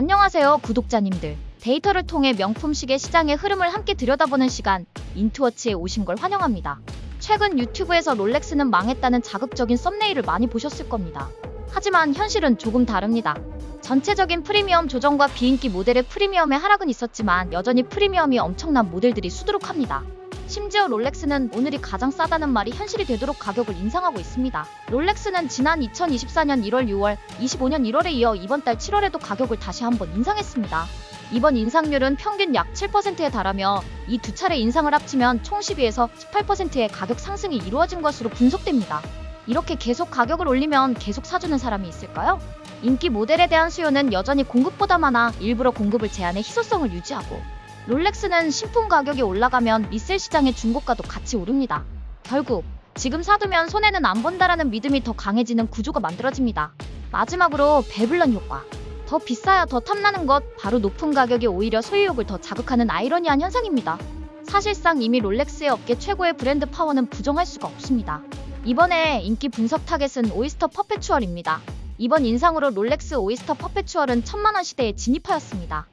안녕하세요, 구독자님들. 데이터를 통해 명품 시계 시장의 흐름을 함께 들여다보는 시간, 인투워치에 오신 걸 환영합니다. 최근 유튜브에서 롤렉스는 망했다는 자극적인 썸네일을 많이 보셨을 겁니다. 하지만 현실은 조금 다릅니다. 전체적인 프리미엄 조정과 비인기 모델의 프리미엄의 하락은 있었지만 여전히 프리미엄이 엄청난 모델들이 수두룩합니다. 심지어 롤렉스는 오늘이 가장 싸다는 말이 현실이 되도록 가격을 인상하고 있습니다. 롤렉스는 지난 2024년 1월, 6월, 25년 1월에 이어 이번 달 7월에도 가격을 다시 한번 인상했습니다. 이번 인상률은 평균 약 7%에 달하며 이 두 차례 인상을 합치면 총 12에서 18%의 가격 상승이 이루어진 것으로 분석됩니다. 이렇게 계속 가격을 올리면 계속 사주는 사람이 있을까요? 인기 모델에 대한 수요는 여전히 공급보다 많아 일부러 공급을 제한해 희소성을 유지하고 롤렉스는 신품 가격이 올라가면 리셀 시장의 중고가도 같이 오릅니다. 결국 지금 사두면 손해는 안 본다라는 믿음이 더 강해지는 구조가 만들어집니다. 마지막으로 배블런 효과. 더 비싸야 더 탐나는 것, 바로 높은 가격이 오히려 소유욕을 더 자극하는 아이러니한 현상입니다. 사실상 이미 롤렉스의 업계 최고의 브랜드 파워는 부정할 수가 없습니다. 이번에 인기 분석 타겟은 오이스터 퍼페추얼입니다. 이번 인상으로 롤렉스 오이스터 퍼페추얼은 천만원 시대에 진입하였습니다.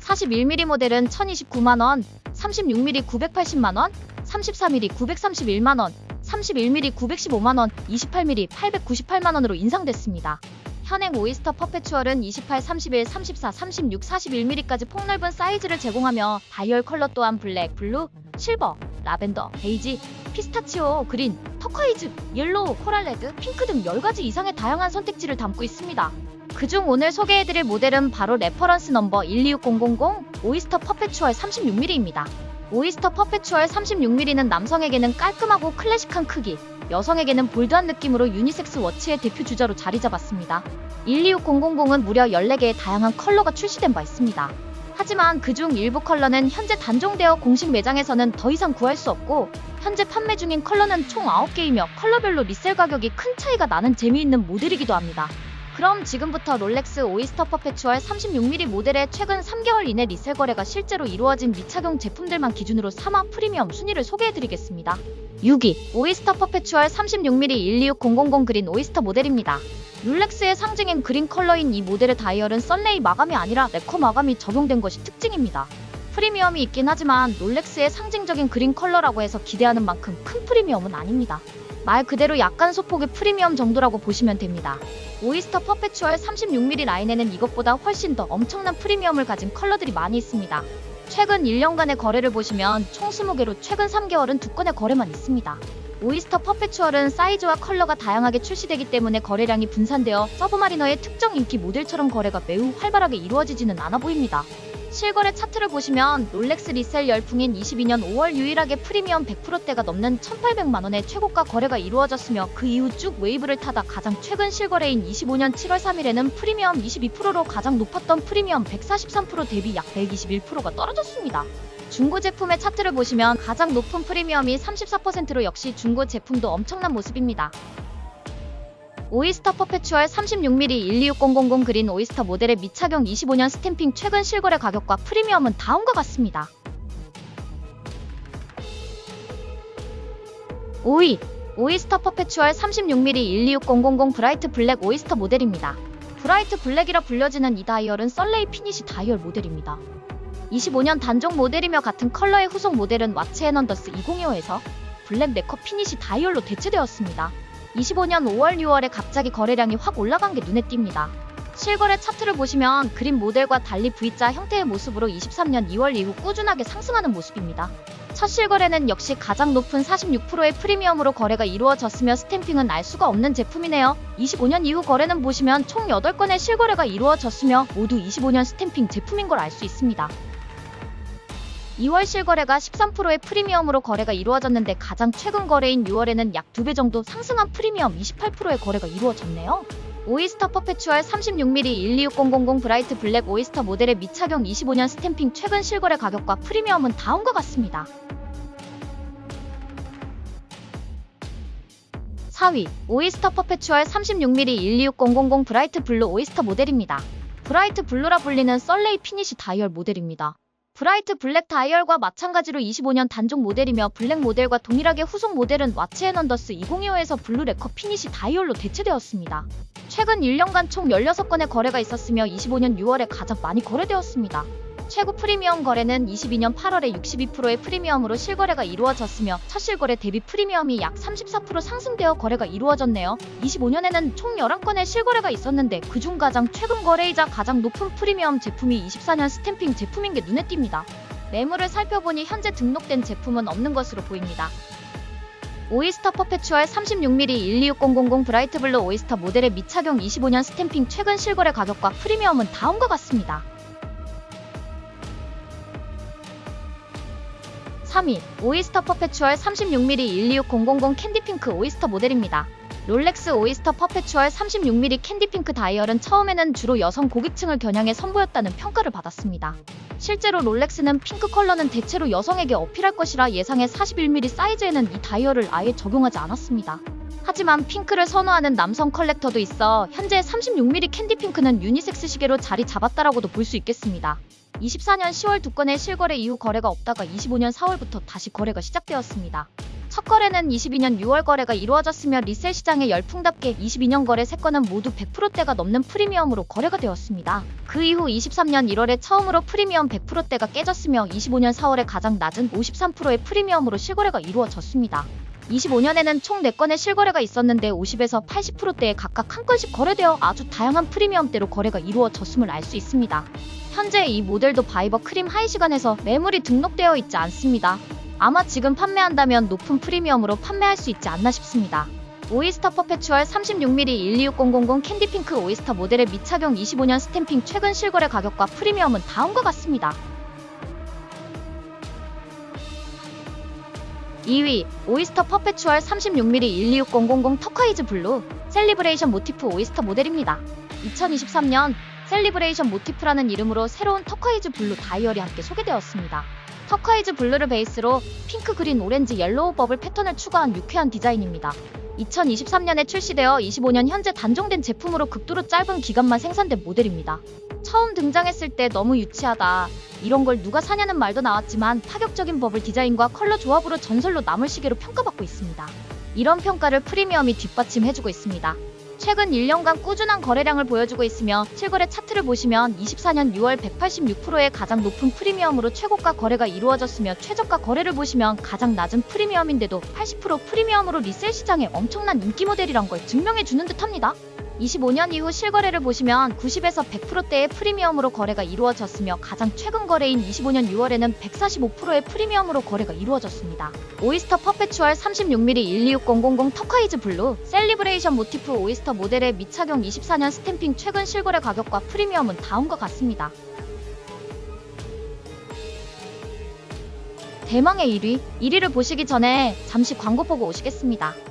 41mm 모델은 1029만원, 36mm 980만원, 34mm 931만원, 31mm 915만원, 28mm 898만원으로 인상됐습니다. 현행 오이스터 퍼페추얼은 28, 31, 34, 36, 41mm까지 폭넓은 사이즈를 제공하며 다이얼 컬러 또한 블랙, 블루, 실버, 라벤더, 베이지, 피스타치오, 그린, 터콰이즈, 옐로우, 코랄레드, 핑크 등 10가지 이상의 다양한 선택지를 담고 있습니다. 그중 오늘 소개해드릴 모델은 바로 레퍼런스 넘버 126000 오이스터 퍼페추얼 36mm입니다. 오이스터 퍼페추얼 36mm는 남성에게는 깔끔하고 클래식한 크기, 여성에게는 볼드한 느낌으로 유니섹스 워치의 대표 주자로 자리 잡았습니다. 126000은 무려 14개의 다양한 컬러가 출시된 바 있습니다. 하지만 그중 일부 컬러는 현재 단종되어 공식 매장에서는 더 이상 구할 수 없고 현재 판매 중인 컬러는 총 9개이며 컬러별로 리셀 가격이 큰 차이가 나는 재미있는 모델이기도 합니다. 그럼 지금부터 롤렉스 오이스터 퍼페추얼 36mm 모델의 최근 3개월 이내 리셀 거래가 실제로 이루어진 미착용 제품들만 기준으로 3화 프리미엄 순위를 소개해드리겠습니다. 6위 오이스터 퍼페추얼 36mm 126000 그린 오이스터 모델입니다. 룰렉스의 상징인 그린 컬러인 이 모델의 다이얼은 썬레이 마감이 아니라 레커 마감이 적용된 것이 특징입니다. 프리미엄이 있긴 하지만 롤렉스의 상징적인 그린 컬러라고 해서 기대하는 만큼 큰 프리미엄은 아닙니다. 말 그대로 약간 소폭의 프리미엄 정도라고 보시면 됩니다. 오이스터 퍼페추얼 36mm 라인에는 이것보다 훨씬 더 엄청난 프리미엄을 가진 컬러들이 많이 있습니다. 최근 1년간의 거래를 보시면 총 20개로 최근 3개월은 두 건의 거래만 있습니다. 오이스터 퍼페추얼은 사이즈와 컬러가 다양하게 출시되기 때문에 거래량이 분산되어 서브마리너의 특정 인기 모델처럼 거래가 매우 활발하게 이루어지지는 않아 보입니다. 실거래 차트를 보시면 롤렉스 리셀 열풍인 22년 5월 유일하게 프리미엄 100%대가 넘는 1,800만 원의 최고가 거래가 이루어졌으며 그 이후 쭉 웨이브를 타다 가장 최근 실거래인 25년 7월 3일에는 프리미엄 22%로 가장 높았던 프리미엄 143% 대비 약 121%가 떨어졌습니다. 중고 제품의 차트를 보시면 가장 높은 프리미엄이 34%로 역시 중고 제품도 엄청난 모습입니다. 오이스터 퍼페추얼 36mm 12600 그린 오이스터 모델의 미착용 25년 스탬핑 최근 실거래 가격과 프리미엄은 다음과 같습니다. 5위 오이스터 퍼페추얼 36mm 12600 브라이트 블랙 오이스터 모델입니다. 브라이트 블랙이라 불려지는 이 다이얼은 썰레이 피니시 다이얼 모델입니다. 25년 단종 모델이며 같은 컬러의 후속 모델은 와츠 앤 언더스 2025에서 블랙 네커 피니시 다이얼로 대체되었습니다. 25년 5월, 6월에 갑자기 거래량이 확 올라간 게 눈에 띕니다. 실거래 차트를 보시면 그린 모델과 달리 V자 형태의 모습으로 23년 2월 이후 꾸준하게 상승하는 모습입니다. 첫 실거래는 역시 가장 높은 46%의 프리미엄으로 거래가 이루어졌으며 스탬핑은 알 수가 없는 제품이네요. 25년 이후 거래는 보시면 총 8건의 실거래가 이루어졌으며 모두 25년 스탬핑 제품인 걸 알 수 있습니다. 2월 실거래가 13%의 프리미엄으로 거래가 이루어졌는데 가장 최근 거래인 6월에는 약 2배 정도 상승한 프리미엄 28%의 거래가 이루어졌네요. 오이스터 퍼페추얼 36mm 12600 브라이트 블랙 오이스터 모델의 미착용 25년 스탬핑 최근 실거래 가격과 프리미엄은 다음과 같습니다. 4위 오이스터 퍼페추얼 36mm 12600 브라이트 블루 오이스터 모델입니다. 브라이트 블루라 불리는 썰레이 피니시 다이얼 모델입니다. 브라이트 블랙 다이얼과 마찬가지로 25년 단종 모델이며 블랙 모델과 동일하게 후속 모델은 와치 앤 언더스 2025에서 블루 레커 피니시 다이얼로 대체되었습니다. 최근 1년간 총 16건의 거래가 있었으며 25년 6월에 가장 많이 거래되었습니다. 최고 프리미엄 거래는 22년 8월에 62%의 프리미엄으로 실거래가 이루어졌으며 첫 실거래 대비 프리미엄이 약 34% 상승되어 거래가 이루어졌네요. 25년에는 총 11건의 실거래가 있었는데 그중 가장 최근 거래이자 가장 높은 프리미엄 제품이 24년 스탬핑 제품인 게 눈에 띕니다. 매물을 살펴보니 현재 등록된 제품은 없는 것으로 보입니다. 오이스터 퍼페추얼 36mm 126000 브라이트 블루 오이스터 모델의 미착용 25년 스탬핑 최근 실거래 가격과 프리미엄은 다음과 같습니다. 3위 오이스터 퍼페추얼 36mm 12600 캔디핑크 오이스터 모델입니다. 롤렉스 오이스터 퍼페추얼 36mm 캔디핑크 다이얼은 처음에는 주로 여성 고객층을 겨냥해 선보였다는 평가를 받았습니다. 실제로 롤렉스는 핑크 컬러는 대체로 여성에게 어필할 것이라 예상의 41mm 사이즈에는 이 다이얼을 아예 적용하지 않았습니다. 하지만 핑크를 선호하는 남성 컬렉터도 있어 현재 36mm 캔디핑크는 유니섹스 시계로 자리 잡았다라고도 볼 수 있겠습니다. 24년 10월 두 건의 실거래 이후 거래가 없다가 25년 4월부터 다시 거래가 시작되었습니다. 첫 거래는 22년 6월 거래가 이루어졌으며 리셀 시장의 열풍답게 22년 거래 3건은 모두 100%대가 넘는 프리미엄으로 거래가 되었습니다. 그 이후 23년 1월에 처음으로 프리미엄 100%대가 깨졌으며 25년 4월에 가장 낮은 53%의 프리미엄으로 실거래가 이루어졌습니다. 25년에는 총 4건의 실거래가 있었는데 50에서 80%대에 각각 한 건씩 거래되어 아주 다양한 프리미엄대로 거래가 이루어졌음을 알 수 있습니다. 현재 이 모델도 바이버 크림 하이 시간에서 매물이 등록되어 있지 않습니다. 아마 지금 판매한다면 높은 프리미엄으로 판매할 수 있지 않나 싶습니다. 오이스터 퍼페추얼 36mm 12600 캔디핑크 오이스터 모델의 미착용 25년 스탬핑 최근 실거래 가격과 프리미엄은 다음과 같습니다. 2위 오이스터 퍼페추얼 36mm 12600 터카이즈 블루 셀리브레이션 모티프 오이스터 모델입니다. 2023년 셀리브레이션 모티프라는 이름으로 새로운 터카이즈 블루 다이얼이 함께 소개되었습니다. 터카이즈 블루를 베이스로 핑크, 그린, 오렌지, 옐로우 버블 패턴을 추가한 유쾌한 디자인입니다. 2023년에 출시되어 25년 현재 단종된 제품으로 극도로 짧은 기간만 생산된 모델입니다. 처음 등장했을 때 너무 유치하다. 이런 걸 누가 사냐는 말도 나왔지만 파격적인 버블 디자인과 컬러 조합으로 전설로 남을 시계로 평가받고 있습니다. 이런 평가를 프리미엄이 뒷받침해주고 있습니다. 최근 1년간 꾸준한 거래량을 보여주고 있으며 실거래 차트를 보시면 24년 6월 186%의 가장 높은 프리미엄으로 최고가 거래가 이루어졌으며 최저가 거래를 보시면 가장 낮은 프리미엄인데도 80% 프리미엄으로 리셀 시장에 엄청난 인기 모델이란 걸 증명해 주는 듯합니다. 25년 이후 실거래를 보시면 90에서 100%대의 프리미엄으로 거래가 이루어졌으며 가장 최근 거래인 25년 6월에는 145%의 프리미엄으로 거래가 이루어졌습니다. 오이스터 퍼페추얼 36mm 12600 터카이즈 블루 셀리브레이션 모티프 오이스터 모델의 미착용 24년 스탬핑 최근 실거래 가격과 프리미엄은 다음과 같습니다. 대망의 1위, 1위를 보시기 전에 잠시 광고 보고 오시겠습니다.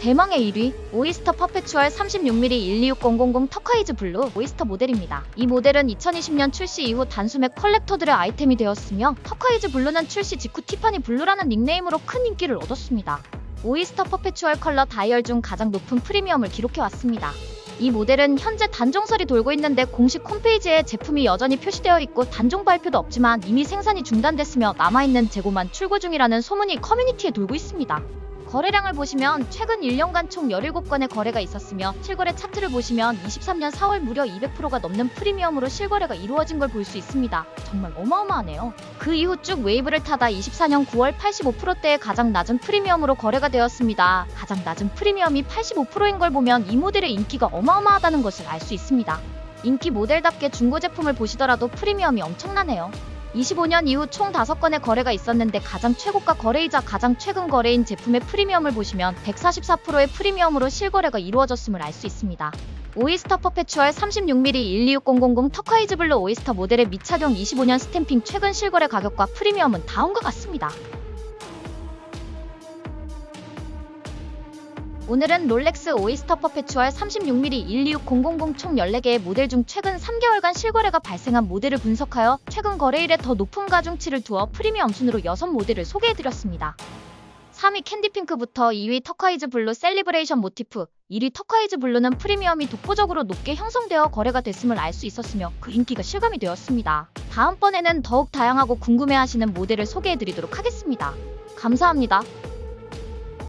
대망의 1위 오이스터 퍼페추얼 36mm 12600 터카이즈 블루 오이스터 모델입니다. 이 모델은 2020년 출시 이후 단숨에 컬렉터들의 아이템이 되었으며 터카이즈 블루는 출시 직후 티파니 블루라는 닉네임으로 큰 인기를 얻었습니다. 오이스터 퍼페추얼 컬러 다이얼 중 가장 높은 프리미엄을 기록해 왔습니다. 이 모델은 현재 단종설이 돌고 있는데 공식 홈페이지에 제품이 여전히 표시되어 있고 단종 발표도 없지만 이미 생산이 중단됐으며 남아있는 재고만 출고 중이라는 소문이 커뮤니티에 돌고 있습니다. 거래량을 보시면 최근 1년간 총 17건의 거래가 있었으며 실거래 차트를 보시면 23년 4월 무려 200%가 넘는 프리미엄으로 실거래가 이루어진 걸 볼 수 있습니다. 정말 어마어마하네요. 그 이후 쭉 웨이브를 타다 24년 9월 85%대의 가장 낮은 프리미엄으로 거래가 되었습니다. 가장 낮은 프리미엄이 85%인 걸 보면 이 모델의 인기가 어마어마하다는 것을 알 수 있습니다. 인기 모델답게 중고 제품을 보시더라도 프리미엄이 엄청나네요. 25년 이후 총 5건의 거래가 있었는데 가장 최고가 거래이자 가장 최근 거래인 제품의 프리미엄을 보시면 144%의 프리미엄으로 실거래가 이루어졌음을 알 수 있습니다. 오이스터 퍼페추얼 36mm 12600 터카이즈 블루 오이스터 모델의 미착용 25년 스탬핑 최근 실거래 가격과 프리미엄은 다음과 같습니다. 오늘은 롤렉스 오이스터 퍼페추얼 36mm 126000 총 14개의 모델 중 최근 3개월간 실거래가 발생한 모델을 분석하여 최근 거래일에 더 높은 가중치를 두어 프리미엄 순으로 6모델을 소개해드렸습니다. 3위 캔디핑크부터 2위 터콰이즈 블루 셀리브레이션 모티프, 1위 터콰이즈 블루는 프리미엄이 독보적으로 높게 형성되어 거래가 됐음을 알 수 있었으며 그 인기가 실감이 되었습니다. 다음번에는 더욱 다양하고 궁금해하시는 모델을 소개해드리도록 하겠습니다. 감사합니다.